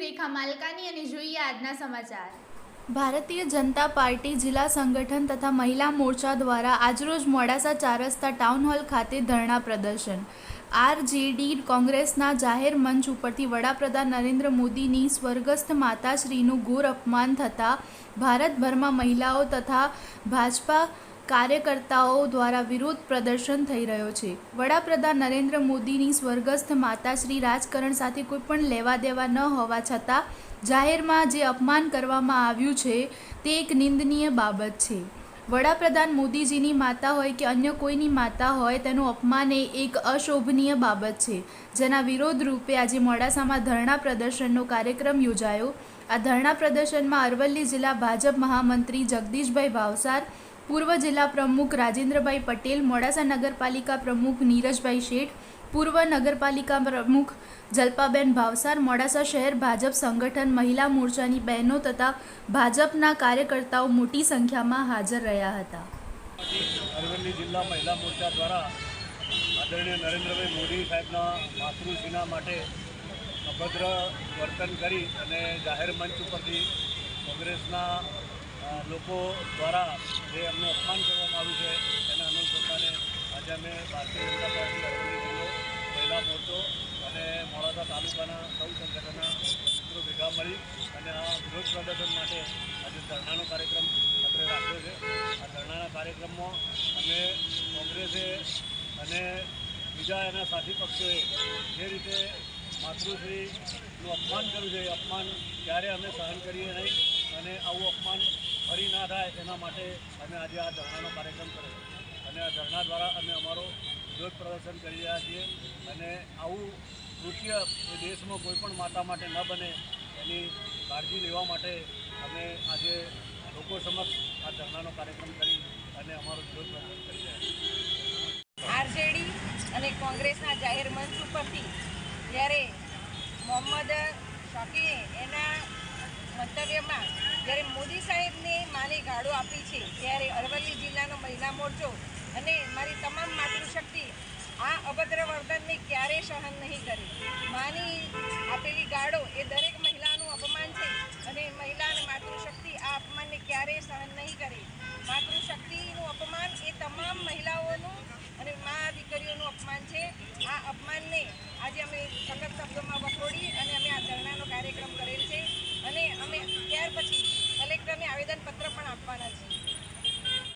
રેખા માલકાની અને જોઈએ આજના સમાચાર. ભારતીય જનતા પાર્ટી, જિલ્લા સંગઠન તથા મહિલા મોરચા દ્વારા આજરોજ મોડાસા ચાર રસ્તા ટાઉન હોલ ખાતે ધરણા પ્રદર્શન. આરજેડી કોંગ્રેસના જાહેર મંચ ઉપરથી વડાપ્રધાન નરેન્દ્ર મોદીની સ્વર્ગસ્થ માતાશ્રીનું ઘોર અપમાન થતાં ભારતભરમાં મહિલાઓ તથા ભાજપા કાર્યકર્તાઓ દ્વારા વિરોધ પ્રદર્શન થઈ રહ્યો છે. વડાપ્રધાન નરેન્દ્ર મોદીની સ્વર્ગસ્થ માતાશ્રી રાજકારણ સાથે કોઈ પણ લેવા દેવા ન હોવા છતાં, જાહેરમાં જે અપમાન કરવામાં આવ્યું છે, તે એક નિંદનીય બાબત છે. વડાપ્રધાન મોદીજીની માતા હોય કે અન્ય કોઈની માતા હોય, તેનું અપમાન એ એક અશોભનીય બાબત છે. જેના વિરોધ રૂપે આજે મોડાસામાં ધરણા પ્રદર્શનનો કાર્યક્રમ યોજાયો. આ ધરણા પ્રદર્શનમાં અરવલ્લી જિલ્લા ભાજપ મહામંત્રી જગદીશભાઈ ભાવસાર પૂર્વ જિલ્લા પ્રમુખ રાજેન્દ્રભાઈ પટેલ, મોડાસા નગરપાલિકા પ્રમુખ નીરજભાઈ શેઠ, પૂર્વ નગરપાલિકા પ્રમુખ જલ્પાબેન ભાવસાર, મોડાસા શહેર ભાજપ સંગઠન મહિલા મોરચાની બહેનો તથા ભાજપના કાર્યકર્તાઓ મોટી સંખ્યામાં હાજર રહ્યા હતા. અરવલ્લી જિલ્લા મહિલા મોરચા દ્વારા આદરણીય નરેન્દ્રભાઈ મોદી સાહેબના માતૃશ્રીના માટે અભદ્ર વર્તન કરી અને જાહેર મંચ ઉપરથી કોંગ્રેસના લોકો દ્વારા જે અમને અપમાન કરવામાં આવ્યું છે, એના અનુસંધાને આજે અમે ભારતીય જનતા પાર્ટી અરવલ્લી મહિલા મોરચો અને મોડાસા તાલુકાના સૌ સંગઠનના મિત્રો ભેગા મળી અને આ વિરોધ પ્રદર્શન માટે આજે ધરણાનો કાર્યક્રમ આપણે રાખ્યો છે. આ ધરણાના કાર્યક્રમમાં અમે કોંગ્રેસે અને બીજા એના સાથી પક્ષોએ જે રીતે માતૃશ્રીનું અપમાન કર્યું છે અપમાન ક્યારે અમે સહન કરીએ નહીં અને આવું અપમાન ફરી ના થાય એના માટે અમે આજે આ ધરણાનો કાર્યક્રમ કર્યો. અને આ ધરણા દ્વારા અમે અમારો વિરોધ પ્રદર્શન કરી રહ્યા છીએ અને આવું કૃત્ય દેશમાં કોઈપણ માતા માટે ન બને એની કાળજી લેવા માટે અમે આજે લોકો સમક્ષ આ ધરણાનો કાર્યક્રમ કરી અને અમારો વિરોધ પ્રદર્શન કરી રહ્યા છીએ. આરજેડી અને કોંગ્રેસના જાહેર મંચ ઉપરથી જ્યારે મોહમ્મદ શોકીએ એના મંતવ્યમાં જ્યારે મોદી સાહેબને માને ગાળો આપી છે, ત્યારે અરવલ્લી જિલ્લાનો મહિલા મોરચો અને મારી તમામ માતૃશક્તિ આ અભદ્ર વર્તનને ક્યારેય સહન નહીં કરે. માની આપેલી ગાળો એ દરેક મહિલાનું અપમાન છે અને મહિલા અને માતૃશક્તિ આ અપમાનને ક્યારેય સહન નહીં કરે. માતૃશક્તિનું અપમાન એ તમામ મહિલાઓનું અને મા દીકરીઓનું અપમાન છે. આ અપમાનને આજે અમે સંગત શબ્દોમાં વખોડી